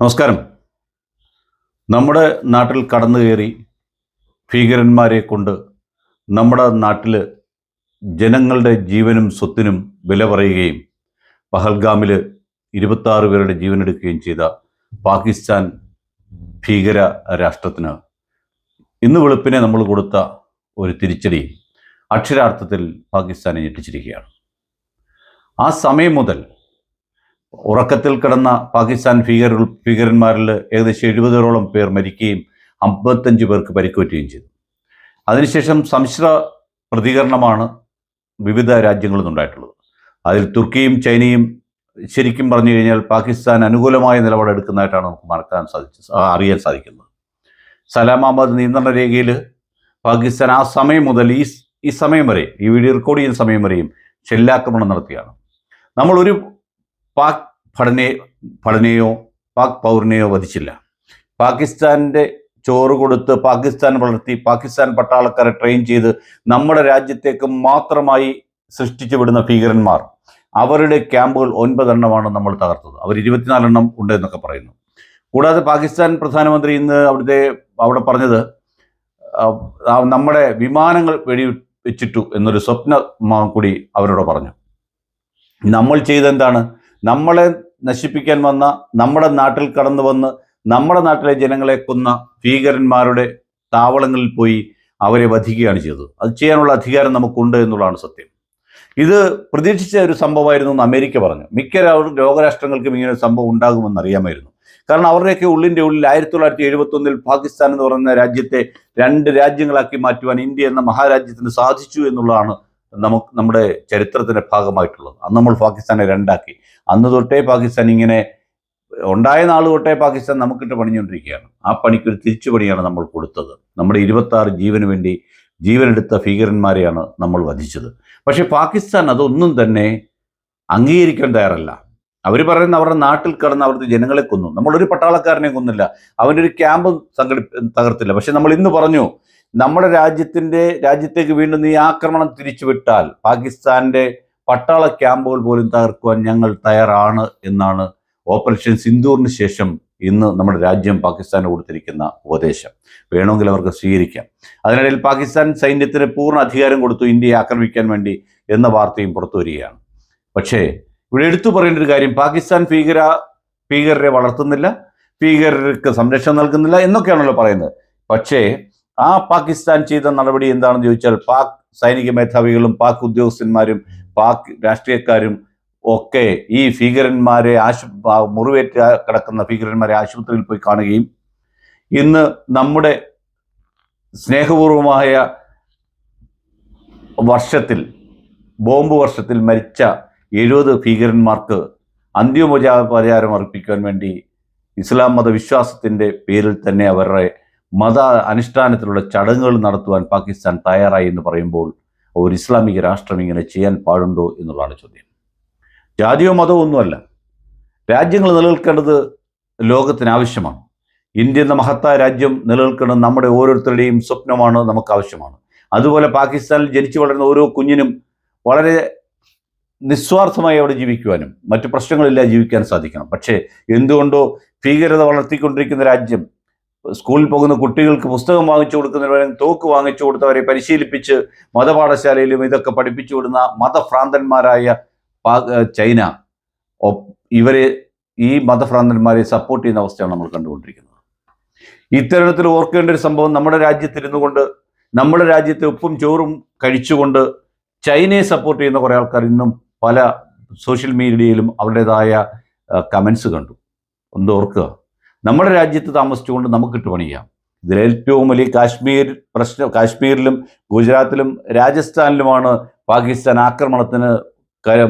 നമസ്കാരം. നമ്മുടെ നാട്ടിൽ കടന്നു കയറി ഭീകരന്മാരെ കൊണ്ട് നമ്മുടെ നാട്ടിൽ ജനങ്ങളുടെ ജീവനും സ്വത്തിനും വില പറയുകയും പഹൽഗാമിൽ ഇരുപത്താറ് പേരുടെ ജീവനെടുക്കുകയും ചെയ്ത പാകിസ്ഥാൻ ഭീകര രാഷ്ട്രത്തിന് ഇന്ന് വെളുപ്പിനെ നമ്മൾ കൊടുത്ത ഒരു തിരിച്ചടി അക്ഷരാർത്ഥത്തിൽ പാകിസ്ഥാനെ ഞെട്ടിച്ചിരിക്കുകയാണ്. ആ സമയം മുതൽ ഉറക്കത്തിൽ കിടന്ന പാകിസ്ഥാൻ ഭീകര ഭീകരന്മാരിൽ ഏകദേശം എഴുപതോളം പേർ മരിക്കുകയും അമ്പത്തഞ്ച് പേർക്ക് പരിക്കുപറ്റുകയും ചെയ്തു. അതിനുശേഷം സമ്മിശ്ര പ്രതികരണമാണ് വിവിധ രാജ്യങ്ങളിൽ നിന്നുണ്ടായിട്ടുള്ളത്. അതിൽ തുർക്കിയും ചൈനയും ശരിക്കും പറഞ്ഞു കഴിഞ്ഞാൽ പാകിസ്ഥാൻ അനുകൂലമായ നിലപാടെടുക്കുന്നതായിട്ടാണ് നമുക്ക് മറക്കാൻ സാധിച്ചത് അറിയാൻ സാധിക്കുന്നത്. സലാം അഹമ്മദ് നിയന്ത്രണ രേഖയിൽ പാകിസ്ഥാൻ ആ സമയം മുതൽ ഈ ഈ സമയം വരെ ഈ വീഡിയോ റെക്കോർഡ് ചെയ്യുന്ന സമയം വരെയും ഷെല്ലാക്രമണം നടത്തിയാണ്. നമ്മൾ ഒരു പാക് ഭടനെ ഭടനെയോ പാക് പൗരനെയോ വധിച്ചില്ല. പാകിസ്ഥാന്റെ ചോറ് കൊടുത്ത് പാകിസ്ഥാൻ വളർത്തി പാകിസ്ഥാൻ പട്ടാളക്കാരെ ട്രെയിൻ ചെയ്ത് നമ്മുടെ രാജ്യത്തേക്ക് മാത്രമായി സൃഷ്ടിച്ചു വിടുന്ന ഭീകരന്മാർ അവരുടെ ക്യാമ്പുകൾ ഒൻപതെണ്ണമാണ് നമ്മൾ തകർത്തത്. അവർ ഇരുപത്തിനാലെണ്ണം ഉണ്ട് എന്നൊക്കെ പറയുന്നു. കൂടാതെ പാകിസ്ഥാൻ പ്രധാനമന്ത്രി ഇന്ന് അവിടുത്തെ അവിടെ പറഞ്ഞത് നമ്മുടെ വിമാനങ്ങൾ വെടി വെച്ചിട്ടു എന്നൊരു സ്വപ്നം കൂടി അവരോട് പറഞ്ഞു. നമ്മൾ ചെയ്തെന്താണ്? നമ്മളെ നശിപ്പിക്കാൻ വന്ന നമ്മുടെ നാട്ടിൽ കടന്നു വന്ന് നമ്മുടെ നാട്ടിലെ ജനങ്ങളെ കൊന്ന ഭീകരന്മാരുടെ താവളങ്ങളിൽ പോയി അവരെ വധിക്കുകയാണ് ചെയ്തത്. അത് ചെയ്യാനുള്ള അധികാരം നമുക്കുണ്ട് എന്നുള്ളതാണ് സത്യം. ഇത് പ്രതീക്ഷിച്ച ഒരു സംഭവമായിരുന്നു എന്ന് അമേരിക്ക പറഞ്ഞു. മിക്ക ലോകരാഷ്ട്രങ്ങൾക്കും ഇങ്ങനെ ഒരു സംഭവം ഉണ്ടാകുമെന്ന് അറിയാമായിരുന്നു. കാരണം അവരുടെയൊക്കെ ഉള്ളിന്റെ ഉള്ളിൽ ആയിരത്തി തൊള്ളായിരത്തി എഴുപത്തൊന്നിൽ പാകിസ്ഥാൻ എന്ന് പറയുന്ന രാജ്യത്തെ രണ്ട് രാജ്യങ്ങളാക്കി മാറ്റുവാൻ ഇന്ത്യ എന്ന മഹാരാജ്യത്തിന് സാധിച്ചു എന്നുള്ളതാണ് നമുക്ക് നമ്മുടെ ചരിത്രത്തിന്റെ ഭാഗമായിട്ടുള്ളത്. അന്ന് നമ്മൾ പാകിസ്ഥാനെ രണ്ടാക്കി. അന്ന് തൊട്ടേ പാകിസ്ഥാൻ ഇങ്ങനെ ഉണ്ടായ നാൾ തൊട്ടേ പാകിസ്ഥാൻ നമുക്കിട്ട് പണിഞ്ഞുകൊണ്ടിരിക്കുകയാണ്. ആ പണിക്കൊരു തിരിച്ചുപണിയാണ് നമ്മൾ കൊടുത്തത്. നമ്മുടെ ഇരുപത്താറ് ജീവന് വേണ്ടി ജീവനെടുത്ത ഭീകരന്മാരെയാണ് നമ്മൾ വധിച്ചത്. പക്ഷേ പാകിസ്ഥാൻ അതൊന്നും തന്നെ അംഗീകരിക്കാൻ തയ്യാറല്ല. അവർ പറയുന്ന അവരുടെ നാട്ടിൽ കടന്ന് അവരുടെ ജനങ്ങളെ കൊന്നു. നമ്മളൊരു പട്ടാളക്കാരനെ കൊന്നില്ല. അവന്റെ ഒരു ക്യാമ്പ് സംഘടി തകർത്തില്ല. പക്ഷെ നമ്മൾ ഇന്ന് പറഞ്ഞു നമ്മുടെ രാജ്യത്തിന്റെ രാജ്യത്തേക്ക് വീണ്ടും നീ ആക്രമണം തിരിച്ചുവിട്ടാൽ പാകിസ്ഥാന്റെ പട്ടാള ക്യാമ്പുകൾ പോലും തകർക്കുവാൻ ഞങ്ങൾ തയ്യാറാണ് എന്നാണ് ഓപ്പറേഷൻ സിന്ദൂറിന് ശേഷം ഇന്ന് നമ്മുടെ രാജ്യം പാകിസ്ഥാന് കൊടുത്തിരിക്കുന്ന ഉപദേശം. വേണമെങ്കിൽ അവർക്ക് സ്വീകരിക്കാം. അതിനിടയിൽ പാകിസ്ഥാൻ സൈന്യത്തിന് പൂർണ അധികാരം കൊടുത്തു ഇന്ത്യയെ ആക്രമിക്കാൻ വേണ്ടി എന്ന വാർത്തയും പുറത്തു വരികയാണ്. പക്ഷേ ഇവിടെ എടുത്തു പറയേണ്ട ഒരു കാര്യം പാകിസ്ഥാൻ ഭീകര ഭീകരരെ വളർത്തുന്നില്ല ഭീകരർക്ക് സംരക്ഷണം നൽകുന്നില്ല എന്നൊക്കെയാണല്ലോ പറയുന്നത്. പക്ഷേ ആ പാകിസ്ഥാൻ ചെയ്ത നടപടി എന്താണെന്ന് ചോദിച്ചാൽ പാക് സൈനിക മേധാവികളും പാക് ഉദ്യോഗസ്ഥന്മാരും പാക് രാഷ്ട്രീയക്കാരും ഒക്കെ ഈ ഭീകരന്മാരെ ആശു മുറിവേറ്റ് കിടക്കുന്ന ഭീകരന്മാരെ ആശുപത്രിയിൽ പോയി കാണുകയും ഇന്ന് നമ്മുടെ സ്നേഹപൂർവമായ വർഷത്തിൽ ബോംബ് വർഷത്തിൽ മരിച്ച എഴുപത് ഭീകരന്മാർക്ക് അന്ത്യോപചാരം അർപ്പിക്കാൻ വേണ്ടി ഇസ്ലാം മതവിശ്വാസത്തിന്റെ പേരിൽ തന്നെ അവരുടെ മത അനുഷ്ഠാനത്തിലുള്ള ചടങ്ങുകൾ നടത്തുവാൻ പാകിസ്ഥാൻ തയ്യാറായി എന്ന് പറയുമ്പോൾ ഒരു ഇസ്ലാമിക രാഷ്ട്രം ഇങ്ങനെ ചെയ്യാൻ പാടുണ്ടോ എന്നുള്ളതാണ് ചോദ്യം. ജാതിയോ മതമോ ഒന്നുമല്ല. രാജ്യങ്ങൾ നിലനിൽക്കേണ്ടത് ലോകത്തിന് ആവശ്യമാണ്. ഇന്ത്യ എന്ന മഹത്തായ രാജ്യം നിലനിൽക്കുന്നത് നമ്മുടെ ഓരോരുത്തരുടെയും സ്വപ്നമാണ് നമുക്ക് ആവശ്യമാണ്. അതുപോലെ പാകിസ്ഥാനിൽ ജനിച്ചു വളരുന്ന ഓരോ കുഞ്ഞിനും വളരെ നിസ്വാർത്ഥമായി അവിടെ ജീവിക്കുവാനും മറ്റു പ്രശ്നങ്ങളില്ലാതെ ജീവിക്കാൻ സാധിക്കണം. പക്ഷേ എന്തുകൊണ്ടോ ഭീകരത വളർത്തിക്കൊണ്ടിരിക്കുന്ന രാജ്യം സ്കൂളിൽ പോകുന്ന കുട്ടികൾക്ക് പുസ്തകം വാങ്ങിച്ചു കൊടുക്കുന്നവരെ തോക്ക് വാങ്ങിച്ചു കൊടുത്തവരെ പരിശീലിപ്പിച്ച് മതപാഠശാലയിലും ഇതൊക്കെ പഠിപ്പിച്ചു വിടുന്ന മതഭ്രാന്തന്മാരായ ചൈന. ഇവരെ ഈ മതഭ്രാന്തന്മാരെ സപ്പോർട്ട് ചെയ്യുന്ന അവസ്ഥയാണ് നമ്മൾ കണ്ടുകൊണ്ടിരിക്കുന്നത്. ഇത്തരത്തിൽ ഓർക്കേണ്ട ഒരു സംഭവം നമ്മുടെ രാജ്യത്തിരുന്നു കൊണ്ട് നമ്മുടെ രാജ്യത്തെ ഉപ്പും ചോറും കഴിച്ചുകൊണ്ട് ചൈനയെ സപ്പോർട്ട് ചെയ്യുന്ന കുറേ ആൾക്കാർ ഇന്നും പല സോഷ്യൽ മീഡിയയിലും അവരുടേതായ കമൻസ് കണ്ടു. ഒന്ന് ഓർക്കുക. നമ്മുടെ രാജ്യത്ത് താമസിച്ചുകൊണ്ട് നമുക്കിട്ട് പണിയാം. ഇതിൽ ഏറ്റവും വലിയ കാശ്മീർ പ്രശ്നം കാശ്മീരിലും ഗുജറാത്തിലും രാജസ്ഥാനിലുമാണ് പാകിസ്ഥാൻ ആക്രമണത്തിന്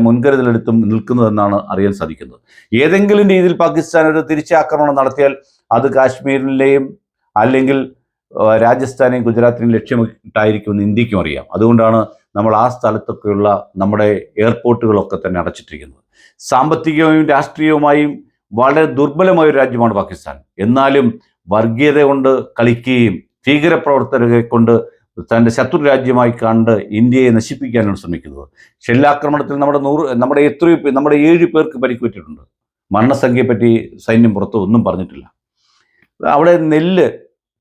മുൻകരുതലെടുത്തും നിൽക്കുന്നതെന്നാണ് അറിയാൻ സാധിക്കുന്നത്. ഏതെങ്കിലും രീതിയിൽ പാകിസ്ഥാൻ ഒരു തിരിച്ചാക്രമണം നടത്തിയാൽ അത് കാശ്മീരിലെയും അല്ലെങ്കിൽ രാജസ്ഥാനെയും ഗുജറാത്തിനെയും ലക്ഷ്യമിട്ടായിരിക്കുമെന്ന് ഇന്ത്യക്കും അറിയാം. അതുകൊണ്ടാണ് നമ്മൾ ആ സ്ഥലത്തൊക്കെയുള്ള നമ്മുടെ എയർപോർട്ടുകളൊക്കെ തന്നെ അടച്ചിട്ടിരിക്കുന്നത്. സാമ്പത്തികമായും രാഷ്ട്രീയവുമായും വളരെ ദുർബലമായ ഒരു രാജ്യമാണ് പാകിസ്ഥാൻ. എന്നാലും വർഗീയത കൊണ്ട് കളിക്കുകയും ഭീകരപ്രവർത്തകരെ കൊണ്ട് തന്റെ ശത്രു രാജ്യമായി കണ്ട് ഇന്ത്യയെ നശിപ്പിക്കാനാണ് ശ്രമിക്കുന്നത്. ഷെല്ലാക്രമണത്തിൽ നമ്മുടെ നൂറ് നമ്മുടെ എത്രയോ നമ്മുടെ ഏഴ് പേർക്ക് പരിക്കുപറ്റിയിട്ടുണ്ട് മരണസംഖ്യയെപ്പറ്റി സൈന്യം പുറത്ത് ഒന്നും പറഞ്ഞിട്ടില്ല. അവിടെ നെല്ല്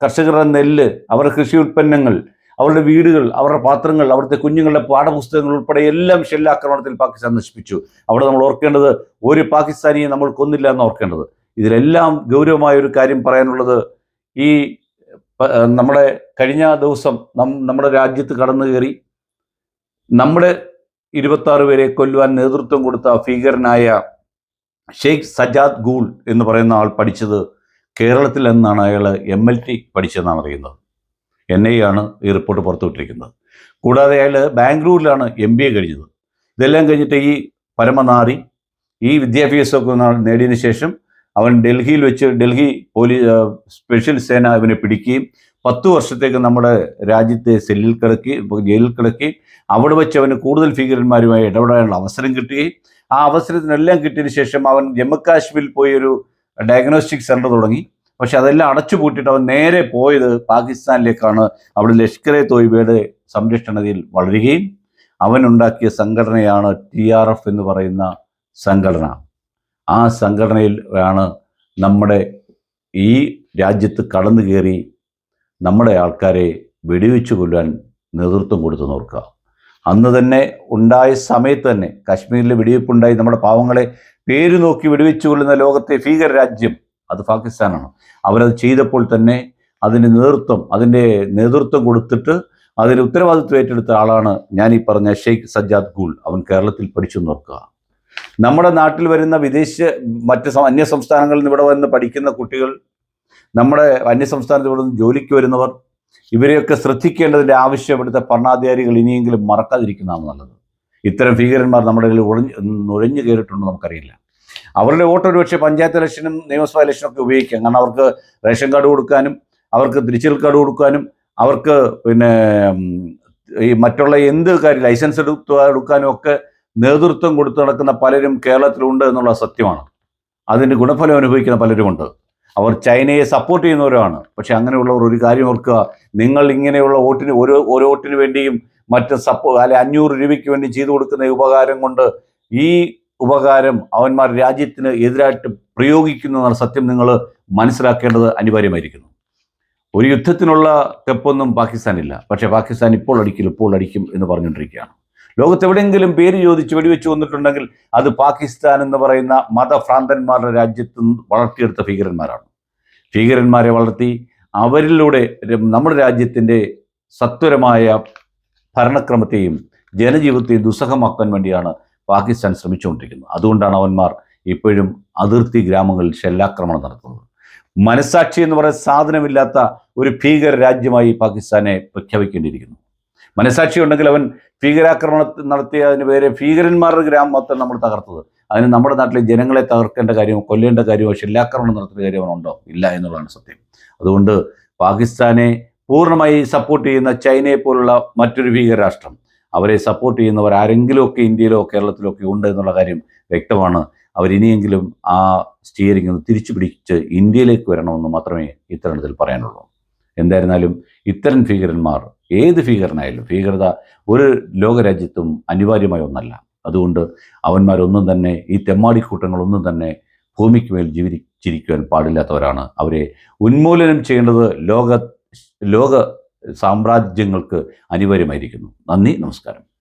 കർഷകരുടെ നെല്ല് അവരുടെ കൃഷി ഉൽപ്പന്നങ്ങൾ അവരുടെ വീടുകൾ അവരുടെ പാത്രങ്ങൾ അവിടുത്തെ കുഞ്ഞുങ്ങളുടെ പാഠപുസ്തകങ്ങൾ ഉൾപ്പെടെ എല്ലാം ഷെല്ലാക്രമണത്തിൽ പാകിസ്ഥാൻ നശിപ്പിച്ചു. അവിടെ നമ്മൾ ഓർക്കേണ്ടത് ഒരു പാകിസ്ഥാനിയെ നമ്മൾ കൊന്നില്ല എന്ന് ഓർക്കേണ്ടത്. ഇതിലെല്ലാം ഗൗരവമായ ഒരു കാര്യം പറയാനുള്ളത് ഈ നമ്മുടെ കഴിഞ്ഞ ദിവസം നം- നമ്മുടെ രാജ്യത്ത് കടന്നു കയറി നമ്മുടെ ഇരുപത്തി ആറ് പേരെ കൊല്ലുവാൻ നേതൃത്വം കൊടുത്ത ഭീകരനായ ഷെയ്ഖ് സജാദ് ഗൂൾ എന്ന് പറയുന്ന ആൾ പഠിച്ചത് കേരളത്തിൽ നിന്നാണ് അയാൾ എം എൽ ടി പഠിച്ചതെന്നാണ് അറിയുന്നത്. എൻ ഐ ആണ് ഈ റിപ്പോർട്ട് പുറത്തുവിട്ടിരിക്കുന്നത് കൂടാതെ അയാൾ ബാംഗ്ലൂരിലാണ് എം ബി എ കഴിഞ്ഞത്. ഇതെല്ലാം കഴിഞ്ഞിട്ട് ഈ പരമനാറി ഈ വിദ്യാഭ്യാസമൊക്കെ നേടിയതിന് ശേഷം അവൻ ഡൽഹിയിൽ വെച്ച് ഡൽഹി പോലീസ് സ്പെഷ്യൽ സേന അവനെ പിടിക്കുകയും പത്തു വർഷത്തേക്ക് നമ്മുടെ രാജ്യത്തെ സെല്ലിൽ കിടക്കി ജയിലിൽ കിടക്കി അവിടെ വെച്ച് അവന് കൂടുതൽ ഭീകരന്മാരുമായി ഇടപെടാനുള്ള അവസരം കിട്ടുകയും ആ അവസരത്തിനെല്ലാം കിട്ടിയതിന് ശേഷം അവൻ ജമ്മു കാശ്മീരിൽ പോയി ഒരു ഡയഗ്നോസ്റ്റിക് സെന്റർ തുടങ്ങി. പക്ഷെ അതെല്ലാം അടച്ചു അവൻ നേരെ പോയത് പാകിസ്ഥാനിലേക്കാണ്. അവിടെ ലഷ്കർ എ തോയ്ബയുടെ സംരക്ഷണതയിൽ വളരുകയും അവനുണ്ടാക്കിയ സംഘടനയാണ് ടി ആർ എഫ് എന്ന് പറയുന്ന സംഘടന. ആ സംഘടനയിൽ ആണ് നമ്മുടെ ഈ രാജ്യത്ത് കടന്നു കയറി നമ്മുടെ ആൾക്കാരെ വെടിവെച്ച് കൊല്ലാൻ നേതൃത്വം കൊടുത്തു നോക്കുക അന്ന് തന്നെ ഉണ്ടായ സമയത്ത് തന്നെ കാശ്മീരിൽ വെടിവെപ്പുണ്ടായി. നമ്മുടെ പാവങ്ങളെ പേര് നോക്കി വെടിവെച്ച് കൊല്ലുന്ന ലോകത്തെ ഭീകര രാജ്യം അത് പാകിസ്ഥാനാണ്. അവരത് ചെയ്തപ്പോൾ തന്നെ അതിന് നേതൃത്വം അതിന്റെ നേതൃത്വം കൊടുത്തിട്ട് അതിന് ഉത്തരവാദിത്വം ഏറ്റെടുത്ത ആളാണ് ഞാൻ ഈ പറഞ്ഞ ഷെയ്ഖ് സജ്ജാദ് ഗുൾ അവൻ കേരളത്തിൽ പഠിച്ചു നോക്കുക നമ്മുടെ നാട്ടിൽ വരുന്ന വിദേശ മറ്റ് അന്യ സംസ്ഥാനങ്ങളിൽ നിന്ന് ഇവിടെ വന്ന് പഠിക്കുന്ന കുട്ടികൾ നമ്മുടെ അന്യ സംസ്ഥാനത്ത് ഇവിടെ നിന്ന് ജോലിക്ക് വരുന്നവർ ഇവരെയൊക്കെ ശ്രദ്ധിക്കേണ്ടതിന്റെ ആവശ്യം ഇവിടുത്തെ ഭരണാധികാരികൾ ഇനിയെങ്കിലും മറക്കാതിരിക്കുന്നതാണ് നല്ലത്. ഇത്തരം ഭീകരന്മാർ നമ്മുടെ ഇടയിൽ ഉഴഞ്ഞ് നുഴഞ്ഞു കയറിയിട്ടുണ്ടോ നമുക്കറിയില്ല. അവരുടെ വോട്ട് ഒരുപക്ഷെ പഞ്ചായത്ത് ഇലക്ഷനും നിയമസഭാ ഇലക്ഷനും ഒക്കെ ഉപയോഗിക്കാം. കാരണം അവർക്ക് റേഷൻ കാർഡ് കൊടുക്കാനും അവർക്ക് തിരിച്ചൽ കാർഡ് കൊടുക്കാനും അവർക്ക് പിന്നെ ഈ മറ്റുള്ള എന്ത് കാര്യം ലൈസൻസ് എടുത്ത് എടുക്കാനും ഒക്കെ നേതൃത്വം കൊടുത്തു നടക്കുന്ന പലരും കേരളത്തിലുണ്ട് എന്നുള്ള സത്യമാണ്. അതിന്റെ ഗുണഫലം അനുഭവിക്കുന്ന പലരുമുണ്ട്. അവർ ചൈനയെ സപ്പോർട്ട് ചെയ്യുന്നവരാണ്. പക്ഷെ അങ്ങനെയുള്ളവർ ഒരു കാര്യം ഓർക്കുക. നിങ്ങൾ ഇങ്ങനെയുള്ള വോട്ടിന് ഓരോ ഓരോ വോട്ടിന് വേണ്ടിയും മറ്റ് സപ്പോ അല്ലെ അഞ്ഞൂറ് രൂപയ്ക്ക് വേണ്ടി ചെയ്തു കൊടുക്കുന്ന ഉപകാരം കൊണ്ട് ഈ ഉപകാരം അവന്മാർ രാജ്യത്തിന് എതിരായിട്ട് പ്രയോഗിക്കുന്നു എന്നുള്ള സത്യം നിങ്ങൾ മനസ്സിലാക്കേണ്ടത് അനിവാര്യമായിരിക്കുന്നു. ഒരു യുദ്ധത്തിനുള്ള തെപ്പൊന്നും പാകിസ്ഥാനില്ല. പക്ഷേ പാകിസ്ഥാൻ ഇപ്പോൾ അടിക്കില്ല ഇപ്പോൾ അടിക്കും എന്ന് പറഞ്ഞുകൊണ്ടിരിക്കുകയാണ്. ലോകത്തെവിടെയെങ്കിലും പേര് ചോദിച്ച് വെടിവെച്ച് വന്നിട്ടുണ്ടെങ്കിൽ അത് പാകിസ്ഥാൻ എന്ന് പറയുന്ന മതഭ്രാന്തന്മാരുടെ രാജ്യത്ത് വളർത്തിയെടുത്ത ഭീകരന്മാരാണ്. ഭീകരന്മാരെ വളർത്തി അവരിലൂടെ നമ്മുടെ രാജ്യത്തിന്റെ സത്വരമായ ഭരണക്രമത്തെയും ജനജീവിതത്തെയും ദുസ്സഹമാക്കാൻ വേണ്ടിയാണ് പാകിസ്ഥാൻ ശ്രമിച്ചുകൊണ്ടിരിക്കുന്നത് അതുകൊണ്ടാണ് അവന്മാർ ഇപ്പോഴും അതിർത്തി ഗ്രാമങ്ങളിൽ ഷെല്ലാക്രമണം നടത്തുന്നത്. മനസാക്ഷി എന്ന് പറയുന്ന സാധനമില്ലാത്ത ഒരു ഭീകര രാജ്യമായി പാകിസ്ഥാനെ പ്രഖ്യാപിക്കേണ്ടിയിരിക്കുന്നു. മനസാക്ഷി ഉണ്ടെങ്കിൽ അവൻ ഭീകരാക്രമണം നടത്തിയ അതിന് പേരെ ഭീകരന്മാരുടെ ഗ്രാമത്തെ നമ്മൾ തകർത്തത്. അതിന് നമ്മുടെ നാട്ടിലെ ജനങ്ങളെ തകർക്കേണ്ട കാര്യമോ കൊല്ലേണ്ട കാര്യമോ ഷെല്ലാക്രമണം നടത്തേണ്ട കാര്യമോ ഉണ്ടോ? ഇല്ല എന്നുള്ളതാണ് സത്യം. അതുകൊണ്ട് പാകിസ്ഥാനെ പൂർണമായി സപ്പോർട്ട് ചെയ്യുന്ന ചൈനയെ പോലുള്ള മറ്റൊരു ഭീകരരാഷ്ട്രം അവരെ സപ്പോർട്ട് ചെയ്യുന്നവർ ആരെങ്കിലുമൊക്കെ ഇന്ത്യയിലോ കേരളത്തിലോ ഒക്കെ ഉണ്ട് എന്നുള്ള കാര്യം വ്യക്തമാണ്. അവരിനിയെങ്കിലും ആ സ്റ്റിയറിംഗ് ഒന്ന് തിരിച്ചു പിടിച്ച് ഇന്ത്യയിലേക്ക് വരണമെന്ന് മാത്രമേ ഇത്തരണത്തിൽ പറയാനുള്ളൂ. എന്തായിരുന്നാലും ഇത്തരം ഭീകരന്മാർ ഏത് ഭീകരനായാലും ഭീകരത ഒരു ലോകരാജ്യത്തും അനിവാര്യമായ ഒന്നല്ല. അതുകൊണ്ട് അവന്മാരൊന്നും തന്നെ ഈ തെമ്മാടിക്കൂട്ടങ്ങളൊന്നും തന്നെ ഭൂമിക്ക് മേൽ ജീവിച്ചിരിക്കുവാൻ പാടില്ലാത്തവരാണ് അവരെ ഉന്മൂലനം ചെയ്യേണ്ടത് ലോക ലോക സാമ്രാജ്യങ്ങൾക്ക് അനിവാര്യമായിരിക്കുന്നു നന്ദി നമസ്കാരം.